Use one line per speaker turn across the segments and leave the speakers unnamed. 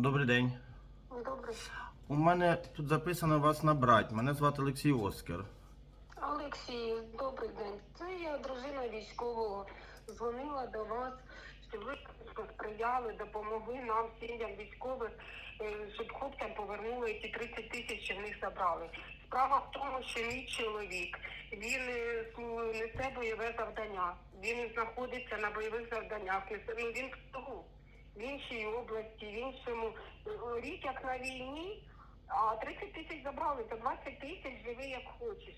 Добрий день.
Добре.
У мене тут записано вас набрати. Мене звати Олексій Оскар.
Олексій, добрий день. Це я дружина військового. Дзвонила до вас, щоб ви сприяли, допомогли нам, сім'ям військових, е, щоб хлопцям повернули ті 30 тисяч, що в них забрали. Справа в тому, що мій чоловік він е, несе бойове завдання. Він знаходиться на бойових завданнях. Ну він в тилу, в іншій області, в іншому Е, рік як на війні. А 30 тисяч забрали, то 20 тисяч живи як хочеш.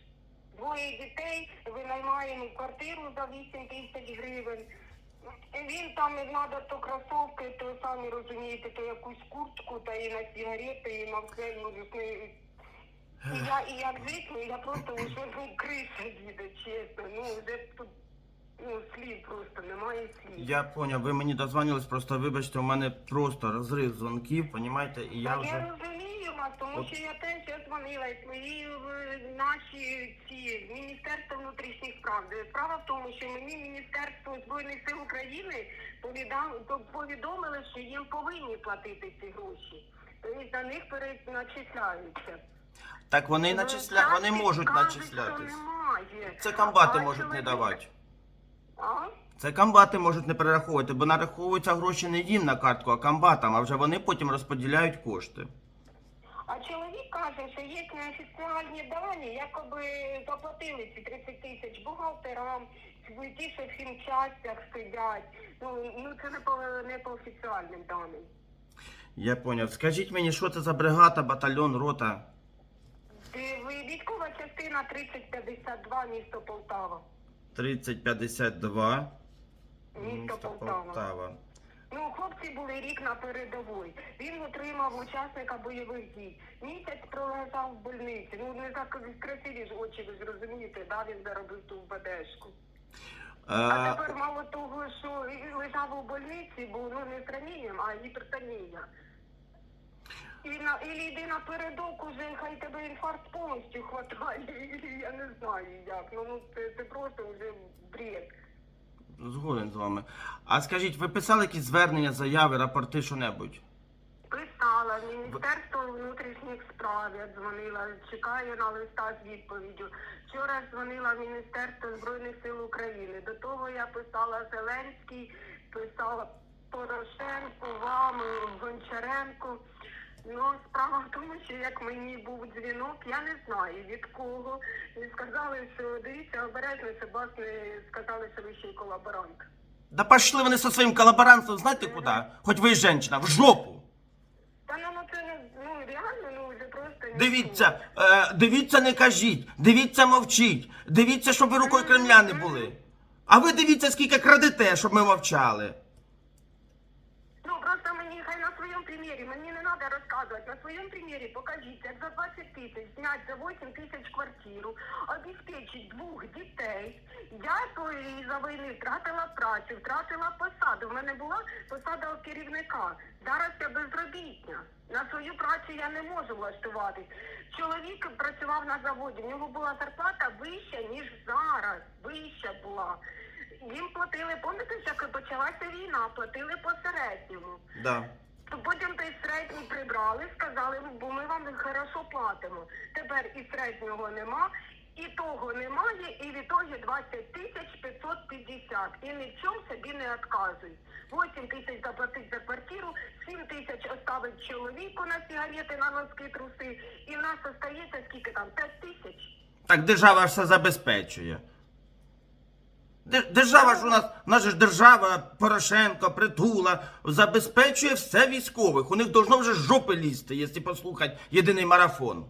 Двоє дітей, винаймаємо квартиру за 8 тисяч гривень. Він там не треба то кросовки, то самі розумієте, то якусь куртку, та і на сигарети, і на все. Ну, і я, і як жити, я просто вже ну, криша їде, чесно. Ну, вже тут ну, слів просто, немає слів.
Я поняв, ви мені дозвонились, просто вибачте, у мене просто розрив дзвонків, понімаєте, і я
я
вже.
розумію вас, тому
От.
що я теж я дзвонила і свої е, наші ці Міністерство внутрішніх справ. Де Справа в тому, що мені Міністерство збройних сил України повідам- то- повідомили, що їм повинні платити ці гроші. Тобто за них переначисляються.
Так вони
Ну,
начисля... вони можуть начислятись. Це комбати можуть не давати. Це комбати можуть не перераховувати, бо нараховуються гроші не їм на картку, а комбатам, а вже вони потім розподіляють кошти.
А чоловік каже, що є неофіціальні дані, якоби заплатили ці 30 тисяч бухгалтерам, ті, що в хімчастях сидять. Ну, ну це не по, не по офіціальним даним.
Я поняв. Скажіть мені, що це за бригада, батальйон, рота?
Ти- ви військова частина 3052, місто Полтава.
3052.
Місто Полтава. Ну, хлопці були рік на передовій. Він отримав учасника бойових дій. Місяць пролежав в больниці. Ну, не так красиві ж очі, ви ж розумієте, да, він заробив ту БДшку. А
Е,
тепер мало того, що лежав у больниці, бо ну не з а гіпертонія. І на і йди напередок уже, хай тебе інфаркт повністю хватає. І Я не знаю як. Ну, ну це, це просто вже бред.
згоден з вами. А скажіть, ви писали якісь звернення, заяви, рапорти, що-небудь?
Писала Міністерство внутрішніх справ, я дзвонила, чекаю на листа з відповіддю. Вчора дзвонила Міністерство Збройних сил України. До того я писала Зеленський, писала Порошенку, вам, Гончаренко. Ну, справа в тому, що як мені був дзвінок, я не знаю від кого. І сказали, що дивіться, обережно, щоб вас не сказали, що ви ще й колаборант.
Да пошли вони зі своїм колаборантством, знаєте куди? Хоч ви й жінка, в жопу.
Та ну, ну це не ну реально, ну вже просто не
Дивіться, е, дивіться, не кажіть, дивіться, мовчіть, дивіться, щоб ви рукою Кремля не були. А ви дивіться, скільки крадете, щоб ми мовчали.
Ну просто мені хай на своєму примірі, мені не треба розказувати. На своєму примірі покажіть, як за 20 тисяч знять за 8 тисяч квартиру, обезпечить двох дітей. Я то і за війни втратила працю, втратила посаду. В мене була посада керівника. Зараз я безробітня. На свою працю я не можу влаштуватись. Чоловік працював на заводі. В нього була зарплата вища, ніж зараз. Вища була. Їм платили, пам'ятаєте, як почалася війна, платили по середньому.
Да.
Потім той середній прибрали, сказали, бо ми вам хорошо платимо. Тепер і середнього нема, і того немає, і в ітогі 20 тисяч 550. І ні в чому собі не відказують. 8 тисяч заплатить за квартиру, 7 тисяч оставить чоловіку на сигарети, на носки, труси, і в нас остається скільки там, 5 тисяч.
Так держава ж все забезпечує. Де- Держава ж у нас, нас ж держава, Порошенко, Притула, забезпечує все військових. У них должно вже жопи лізти, якщо послухати єдиний марафон.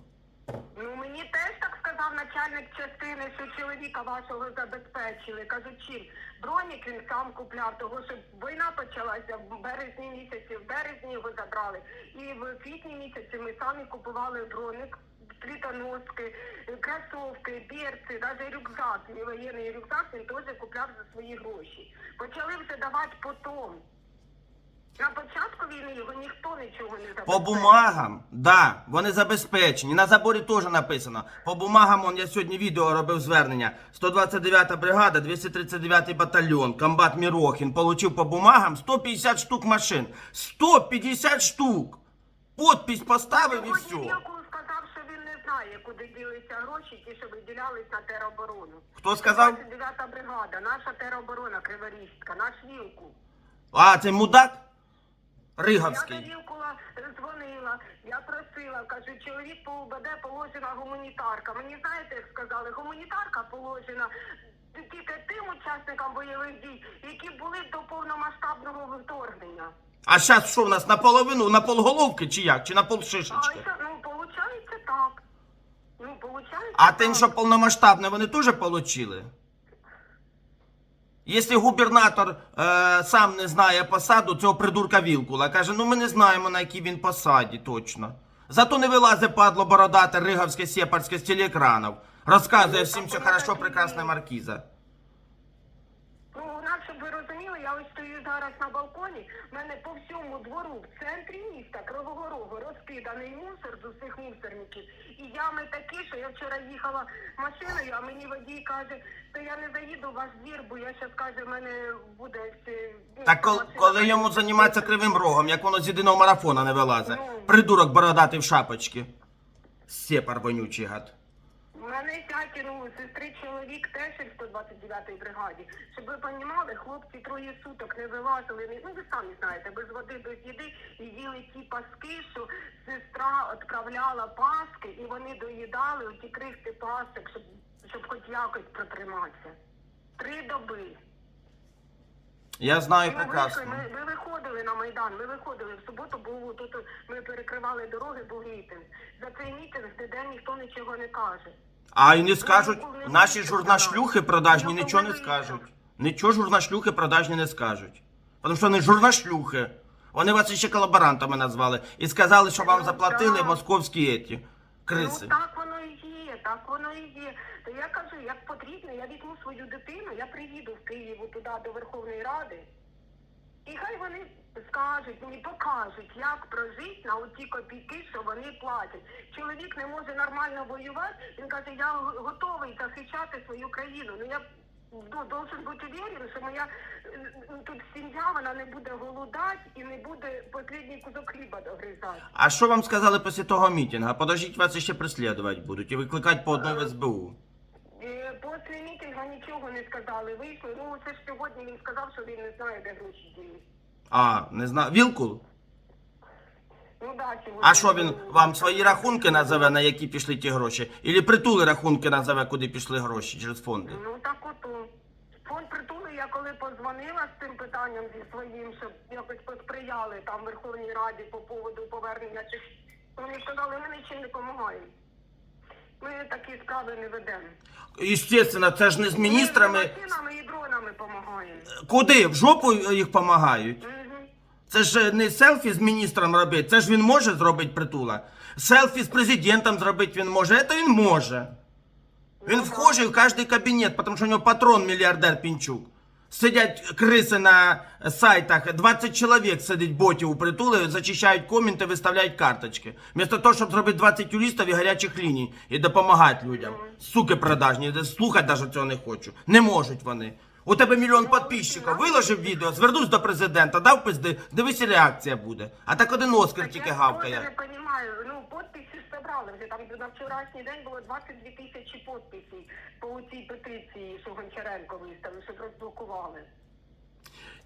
Ну мені теж так сказав начальник частини, що чоловіка вашого забезпечили. Кажуть, чим бронік він сам купляв, того що війна почалася в березні місяці, в березні його забрали. І в квітні місяці ми самі купували броник. Плітоноски, кросовки, берці, навіть рюкзак, мій воєнний рюкзак він теж купляв за свої гроші. Почали вже давати потом. На початку війни його ніхто нічого не забезпечив.
По бумагам, да, вони забезпечені. На заборі теж написано. По бумагам, он, я сьогодні відео робив звернення. 129 бригада, 239 батальйон, комбат Мірохін получив по бумагам 150 штук машин. 150 штук! Подпись поставив і все.
Знає, куди ділися гроші, ті, що виділялись на тероборону.
Хто сказав?
29-та бригада, наша тероборона Криворізька, наш Вілкул.
А, це мудак?
Я
Риговський.
до Вілкула дзвонила, я просила, кажу, чоловік по УБД положена гуманітарка. Мені знаєте, як сказали, гуманітарка положена тільки тим учасникам бойових дій, які були до повномасштабного вторгнення.
А зараз що в нас наполовину, на полголовки чи як? Чи на
А
полшишечки?
це, ну, виходить так. Ну, получается...
А тим, що повномасштабне, вони теж отримали? Якщо губернатор е, сам не знає посаду цього придурка Вілкула, каже, ну ми не знаємо, на якій він посаді точно. Зато не вилазить падло бородате риговське сєпарське з телеекранів. Розказує всім, що хорошо, прекрасна маркіза.
Ну, у нас, щоб ви розуміли, я ось стою зараз на балконі. в мене по всьому двору в центрі міста Кривого Рогу розкиданий мусор з усіх мусорників. І ями такі, що я вчора їхала машиною, а мені водій каже, що я не заїду в ваш двір, бо я зараз каже, в мене буде ну,
Так кол- коли йому займатися кривим рогом, як воно з єдиного марафона не вилазить.
Ну.
Придурок бородатий в шапочці. Сепар вонючий гад.
У мене ну, сестри чоловік теж в 129-й бригаді. Щоб ви розуміли, хлопці троє суток не вилазили. Ну, ви самі знаєте, без води, без їди і їли ті паски, що сестра відправляла паски, і вони доїдали оті крихти пасок, щоб, щоб хоч якось протриматися. Три доби.
Я знаю
Ми
прекрасно.
ми, ми виходили на Майдан, ми виходили в суботу, був тут ми перекривали дороги, був мітинг. За цей мітинг ніде ніхто нічого не каже.
А і не скажуть, наші журнашлюхи продажні нічого не скажуть. Нічого журнашлюхи продажні не скажуть. Тому що вони журнашлюхи. Вони вас ще колаборантами назвали і сказали, що вам
Ну,
заплатили московські еті. Криси.
Ну так воно і є, так воно і є. То я кажу, як потрібно, я візьму свою дитину, я приїду в Київ туди до Верховної Ради, і хай вони скажуть, мені покажуть, як прожити на оті копійки, що вони платять. Чоловік не може нормально воювати. Він каже, я готовий захищати свою країну. Ну я ну, должен бути уверен, що моя е, тут сім'я вона не буде голодати і не буде останній кусок хліба догризати.
А що вам сказали після того мітингу? Подождіть, вас ще преслідувати будуть і викликати по одній в СБУ.
Після мітингу нічого не сказали. Вийшли. Ну це ж сьогодні він сказав, що він не знає, де гроші діли.
А, не знаю. Вілкул?
Ну да, сьогодні.
А що він вам свої рахунки назове, на які пішли ті гроші? Ілі притули рахунки назове, куди пішли гроші через фонди?
Ну так ото. Фонд притули, я коли позвонила з цим питанням зі своїм, щоб якось посприяли там Верховній Раді по поводу повернення цих. Вони сказали, ми нічим не допомагаємо. Ми такі справи не ведемо.
Естественно, це ж не з міністрами.
Ми машинами і дронами допомагаємо.
Куди? В жопу їх допомагають? Це ж не селфі з міністром робити, це ж він може зробити притула. Селфі з президентом зробити він може, це він може. Він вхожий в кожний кабінет, тому що у нього патрон мільярдер Пінчук. Сидять криси на сайтах, 20 чоловік сидить ботів у притули, зачищають коменти, виставляють карточки. Вместо того, щоб зробити 20 юристів і гарячих ліній і допомагати людям. Суки продажні, слухати навіть цього не хочу. Не можуть вони. У тебе мільйон підписчиків, виложив відео, звернусь до президента, дав пизди, дивись, реакція буде. А так один Оскар тільки гавкає.
Я не розумію. Ну, підписи ж зібрали вже. Там на вчорашній день було 22 тисячі підписів по цій петиції, що Гончаренко виставив, щоб розблокували.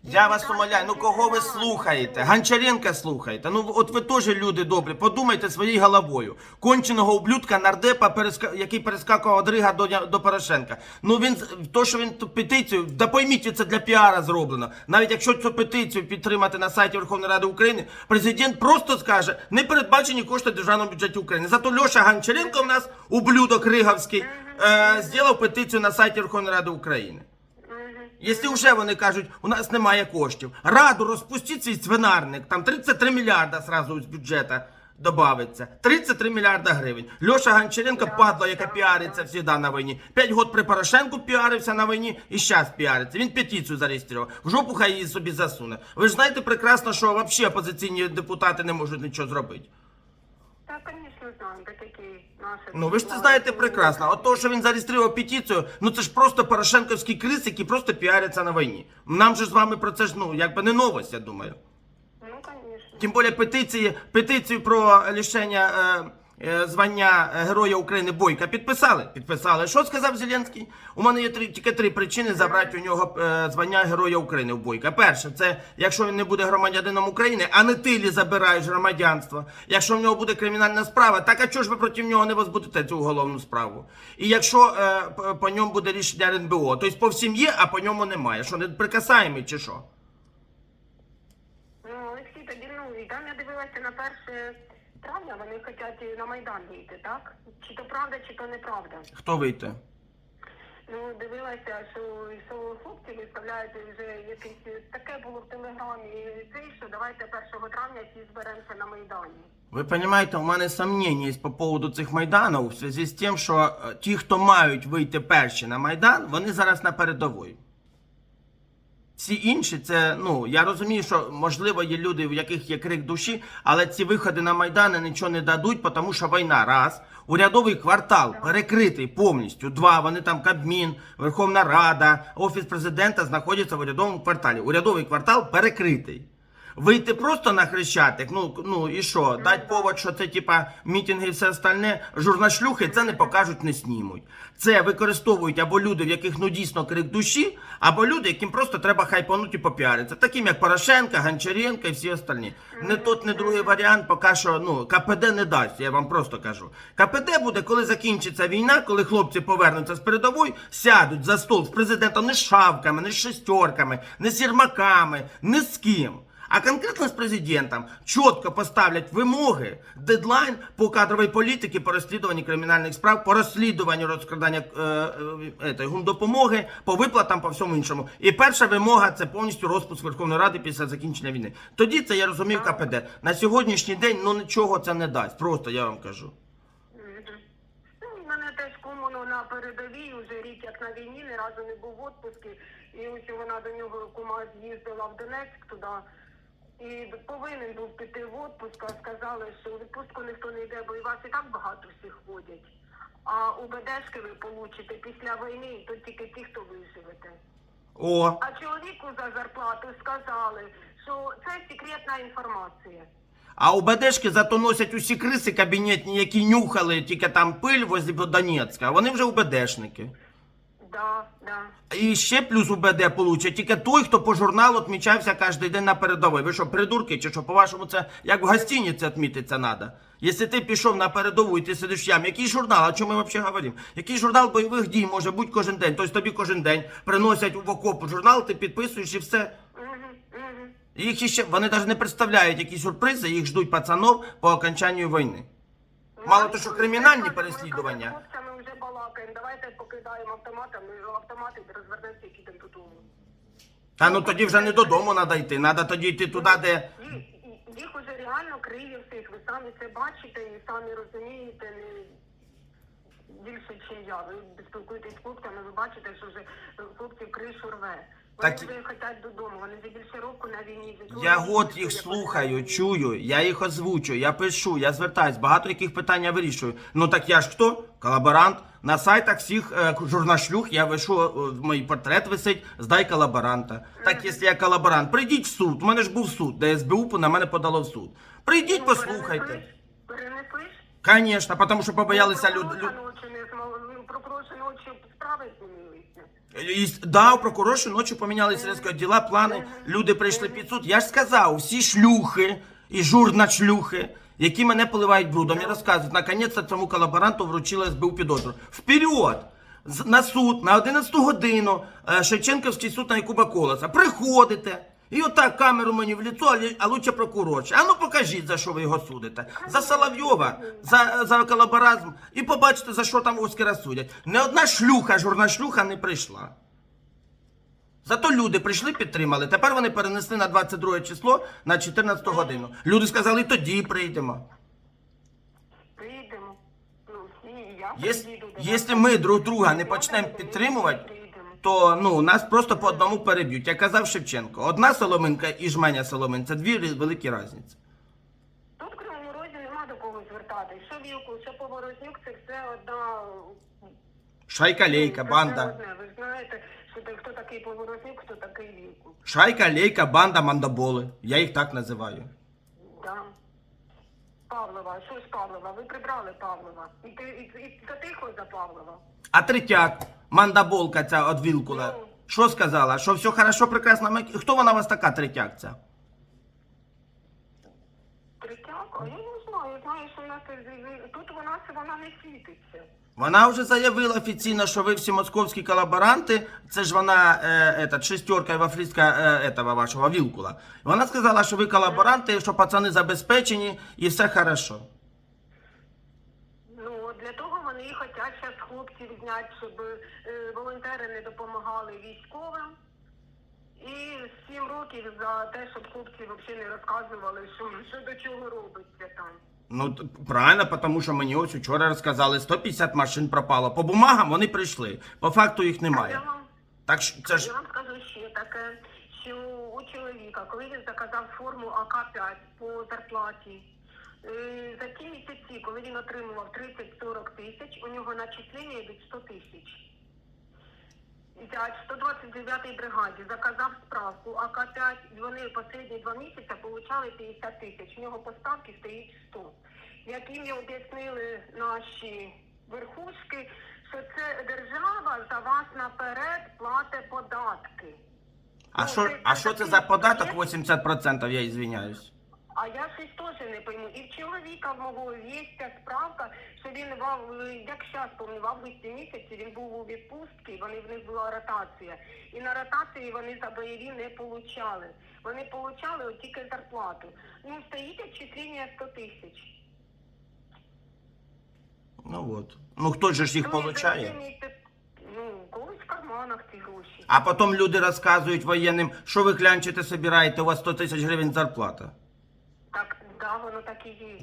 Я вас умоляю, ну кого ви слухаєте? Гончаренка слухаєте. Ну от ви теж люди добрі, подумайте своєю головою. Конченого ублюдка нардепа, переска... який перескакував від Рига до, до Порошенка. Ну він то, що він ту петицію, да пойміть, це для піара зроблено. Навіть якщо цю петицію підтримати на сайті Верховної Ради України, президент просто скаже, не передбачені кошти державному бюджеті України. Зато Льоша Гончаренко в нас, ублюдок Риговський, е, зробив петицію на сайті Верховної Ради України. Якщо вже вони кажуть, у нас немає коштів. Раду розпустіть свій свинарник, там 33 мільярда сразу з бюджету добавиться. 33 мільярда гривень. Льоша Гончаренко падла, яка піариться завжди на війні. П'ять год при Порошенку піарився на війні і зараз піариться. Він петицію зареєстрував. В жопу хай її собі засуне. Ви ж знаєте прекрасно, що взагалі опозиційні депутати не можуть нічого зробити.
Так, звісно, знаю, де такі наші.
Ну ви ж це знаєте прекрасно. От того, що він зареєстрував петицію, ну це ж просто порошенковський крис, які просто піаряться на війні. Нам же з вами про це ж ну якби не новость, я думаю.
Ну, звісно.
Тим більше петиції, петицію про лишення е, звання е, Героя України Бойка підписали? Підписали. Що сказав Зеленський? У мене є три, тільки три причини забрати у нього е, звання Героя України в Бойка. Перше, це якщо він не буде громадянином України, а не ти лі забираєш громадянство. Якщо в нього буде кримінальна справа, так а чого ж ви проти нього не возбудите цю уголовну справу? І якщо е, по, ньому буде рішення РНБО, тобто по всім є, а по ньому немає. Що не прикасаємий чи що?
Ну, Олексій, тоді ну, там я дивилася на 1 травня, вони хочуть на Майдан вийти, так? Чи то правда, чи то неправда.
Хто вийти?
Ну, дивилася, що, що хлопці виставляють вже якесь таке було в телеграмі, це, що давайте 1 травня всі зберемося на Майдані.
Ви розумієте, у мене сумніння є по поводу цих майданів в зв'язку з тим, що е, ті, хто мають вийти перші на майдан, вони зараз на передовій. Всі інші, це ну я розумію, що можливо є люди, в яких є крик душі, але ці виходи на майдани нічого не дадуть, тому що війна раз. Урядовий квартал перекритий повністю. Два вони там Кабмін, Верховна Рада, офіс президента знаходяться в урядовому кварталі. Урядовий квартал перекритий. Вийти просто на хрещатик, ну ну і що, дать повод, що це типа мітинги і все остальне, журнашлюхи це не покажуть, не знімуть. Це використовують або люди, в яких ну дійсно крик душі, або люди, яким просто треба хайпанути і попіаритися. Таким як Порошенка, Гончаренко і всі остальні. Не тот, не другий варіант, поки що ну КПД не дасть, я вам просто кажу. КПД буде, коли закінчиться війна, коли хлопці повернуться з передової, сядуть за стол з президентом не з шавками, не з шестерками, не з єрмаками, не з ким. А конкретно з президентом чітко поставлять вимоги, дедлайн по кадровій політиці, по розслідуванні кримінальних справ, по розслідуванню розкрадання е, е, гумдопомоги, по виплатам, по всьому іншому. І перша вимога це повністю розпуск Верховної Ради після закінчення війни. Тоді це я розумів КПД. На сьогоднішній день ну нічого це не дасть. Просто я вам кажу.
Ну, мене теж кумоно на передовій, вже рік як на війні, ні разу не був в отпуску. І ось вона до нього кума з'їздила в Донецьк туди. І повинен був піти в отпуск, а сказали, що у відпустку ніхто не йде, бо і вас і так багато всіх водять. А УБДшки ви получите після війни, то тільки ті, хто виживете.
О,
А чоловіку за зарплату сказали, що це секретна інформація.
а у БДшки зато носять усі криси кабінетні, які нюхали тільки там пиль возле Донецька. а Вони вже УБДшники.
Да, да.
І ще плюс УБД получить тільки той, хто по журналу відмічався кожен день на передовій. Ви що, придурки, чи що, по-вашому, це як в гостиниці відмітиться треба? Якщо ти пішов на передову і ти сидиш в ямі, який журнал, о чому ми взагалі говоримо? Який журнал бойових дій може бути кожен день? Тобто тобі кожен день приносять в окоп журнал, ти підписуєш і все. Їх іще, вони навіть не представляють, які сюрпризи, їх ждуть пацанов по окончанню війни. Мало того, що кримінальні переслідування.
Ми балакаємо. Давайте покидаємо автоматами, автомати розвернемося і підемо додому.
Та ну тоді вже не додому треба йти, треба тоді йти туди, де.
Їх, їх уже реально криє всіх. Ви самі це бачите і самі розумієте. Не... Більше, ніж я. Ви спілкуєтесь з хлопцями, ви бачите, що вже хлопців кришу рве. Вони
Так-
вже хочуть додому, вони вже більше року на війні.
Я год їх слухаю,
вони
чую, я їх озвучую, я пишу, я звертаюсь, багато яких питань я вирішую. Ну так я ж хто? Колаборант. На сайтах всіх е, журнашлюх я вишу, е, мій портрет висить, здай колаборанта. Так, якщо я колаборант, прийдіть в суд. У мене ж був суд, де СБУ на мене подало в суд. Прийдіть,
Ну,
послухайте.
Перенесли?
Звісно, тому що побоялися люди.
Прокурора ночі не змогли, ну, прокурор ще ночі справи змінилися.
І, да, у прокурорші ночі поміняли сільські діла, плани, люди прийшли під суд. Я ж сказав, всі шлюхи і журначлюхи, які мене поливають брудом, і розказують, наконець цьому колаборанту вручили СБУ підозру. Вперед! На суд, на 11 годину, е, Шевченківський суд на Якуба Колоса. Приходите. І отак камеру мені в лицо, а лучше прокурорче. А ну покажіть, за що ви його судите. За Соловйова, за, за колаборазм. І побачите, за що там Оскара судять. Не одна шлюха, журнашлюха не прийшла. Зато люди прийшли, підтримали. Тепер вони перенесли на 22 число на 14 годину. Люди сказали, тоді прийдемо.
Прийдемо. Ну, і я
Єс-. Якщо ми друг друга не почнемо підтримувати. То ну, нас просто по одному переб'ють. Як казав Шевченко, одна соломинка і жменя соломин це дві великі різниці.
Тут в Кривому Розі нема до кого звертатись. Що Вілку, що Поворотнюк, це все одна...
Шайка лейка, банда.
Ви знаєте, що хто такий Поворотнюк, хто такий Вілку.
Шайка, лейка, банда, мандаболи. Я їх так називаю.
Да. Павлова, що ж Павлова? Ви прибрали Павлова. І ти і, і затихло за Павлова.
А третяк, мандаболка ця од Вілкула,
Ну.
що сказала? Що все хорошо, прекрасно. Хто вона у вас така третяк ця?
Третяк? А я не знаю. Знаю, що вона це- тут вона вона не світиться.
Вона вже заявила офіційно, що ви всі московські колаборанти. Це ж вона, е, этот, шестерка вафлістка е, этого вашого Вілкула. Вона сказала, що ви колаборанти, що пацани забезпечені і все хорошо.
Ну для того вони і хочуть зараз хлопців зняти, щоб е, волонтери не допомагали військовим. І сім років за те, щоб хлопці взагалі не розказували, що, що до чого робиться там.
Ну, правильно, тому що мені ось вчора розказали, 150 машин пропало. По бумагам вони прийшли. По факту їх
А
немає.
я вам
Так що це ж
Я вам скажу ще таке, що у чоловіка, коли він заказав форму АК-5 по зарплаті, е, за ті місяці, коли він отримував 30-40 тисяч, у нього начислення йдуть 100 тисяч. Взять 129-й бригаді заказав справку АК-5, вони останні два місяці отримали 50 тисяч. У нього по ставці стоїть 100. Як їм об'яснили наші верхушки, що це держава за вас наперед платить податки.
а
Ну,
що,
це-
а що це за податок 80%, я извиняюсь.
А я щось теж не пойму. І в чоловіка мого є ця справка, що він в як зараз помню, в августі місяці він був у відпустці, вони в них була ротація. І на ротації вони за бойові не получали. Вони получали от тільки зарплату. Ну, стоїть відчислення 100 тисяч.
Ну от. Ну хто ж їх
Ну,
получає?
Ну, когось в карманах ці гроші.
А потім люди розказують воєнним, що ви клянчите, собираєте, у вас 100 тисяч гривень зарплата.
Да, воно так і є.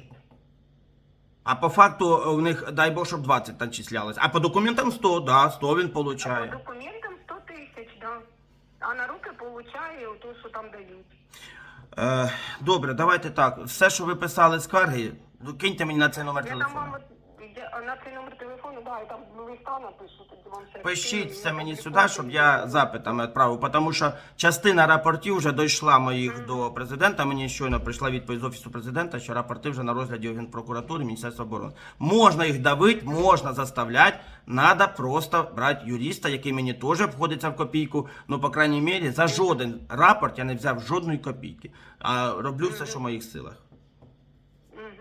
А по факту у них, дай Бог, щоб 20 начислялось. А по документам 100, да, 100 він
По документам 100 тисяч, да. А на руки получає то, що там дають.
Е, добре, давайте так. Все, що ви писали скарги, ну, киньте мені на цей номер
Я там
телефону.
вам на цей номер телефону, да, я там листа напишу, тоді вам.
Пишіть це мені сюди, щоб я запитами відправив, тому що частина рапортів вже дійшла моїх до президента. Мені щойно прийшла відповідь з офісу президента, що рапорти вже на розгляді у Генпрокуратури Міністерства оборони. Можна їх давити, можна заставляти. Надо просто брати юриста, який мені теж обходиться в копійку. Ну, по крайній мірі, за жоден рапорт я не взяв жодної копійки. А роблю все, що в моїх силах.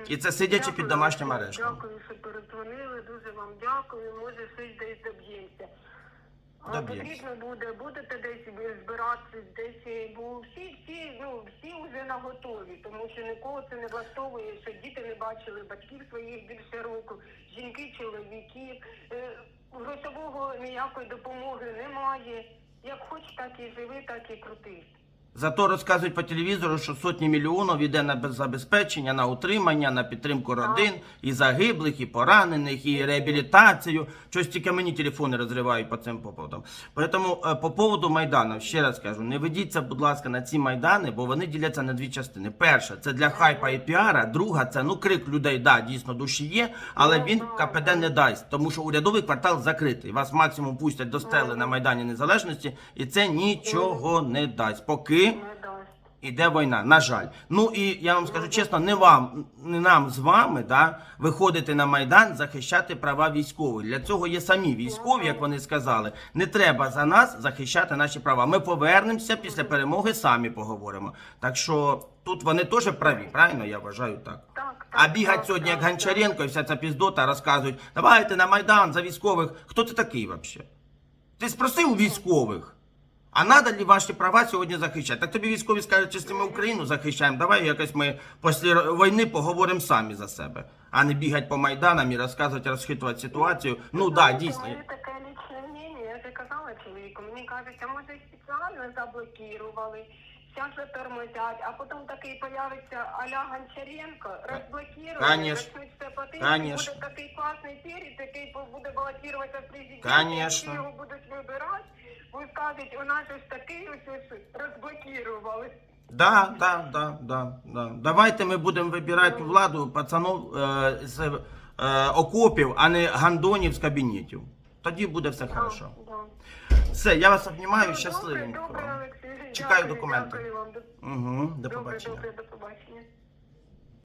І це сидячи
Дякую
під домашнім арештом.
Дякую, що передзвонили, дуже вам дякую, може щось десь доб'ємося. А Потрібно буде, будете десь збиратися, десь, е, бо всі, всі, ну, всі вже на готові, тому що нікого це не влаштовує, що діти не бачили батьків своїх більше року, жінки, чоловіків, е, грошового ніякої допомоги немає. Як хоч, так і живи, так і крути.
Зато розказують по телевізору, що сотні мільйонів йде на забезпечення, на утримання, на підтримку родин, і загиблих, і поранених, і реабілітацію. Щось тільки мені телефони розривають по цим поводам. Тому е, по поводу Майдану, ще раз кажу, не ведіться, будь ласка, на ці майдани, бо вони діляться на дві частини. Перша це для хайпа і піара, друга це ну крик людей, да, дійсно душі є, але він КПД не дасть, тому що урядовий квартал закритий. Вас максимум пустять до стели на Майдані Незалежності, і це нічого не дасть. Поки Іде війна, на жаль. Ну і я вам скажу чесно, не вам, не нам з вами, да, виходити на майдан, захищати права військових. Для цього є самі військові, як вони сказали. Не треба за нас захищати наші права. Ми повернемося після перемоги, самі поговоримо. Так що тут вони теж праві, правильно? Я вважаю так.
Так,
А бігать сьогодні, як Гончаренко і вся ця піздота розказують, давайте на майдан за військових. Хто ти такий взагалі? Ти спросив у військових. А надо ли ваші права сьогодні захищати? Так тобі військові скажуть, якщо ми Україну захищаємо, давай якось ми після війни поговоримо самі за себе, а не бігати по майданам і розказувати, розхитувати ситуацію. Ну так, да, дійсно.
Таке лічне мнення, я вже казала чоловіку, мені кажуть, а може спеціально заблокували, зараз затормозять, а потім такий появиться Аля Гончаренко, розблокують,
Конечно.
почнуть все по буде такий класний перець, який буде балотуватися в президенті, його будуть вибирати, ви скажуть, у нас ж такий ось ось розблокували.
Да, да, да, да, да. Давайте ми будемо вибирати владу пацанов е, з е, окопів, а не гандонів з кабінетів. Тоді буде все хорошо. Все, я вас обнімаю,
Добре,
щасливенько.
Добре. Олексій,
Чекаю документи.
Дякую вам.
Угу, до
Добре,
побачення.
добре, до побачення.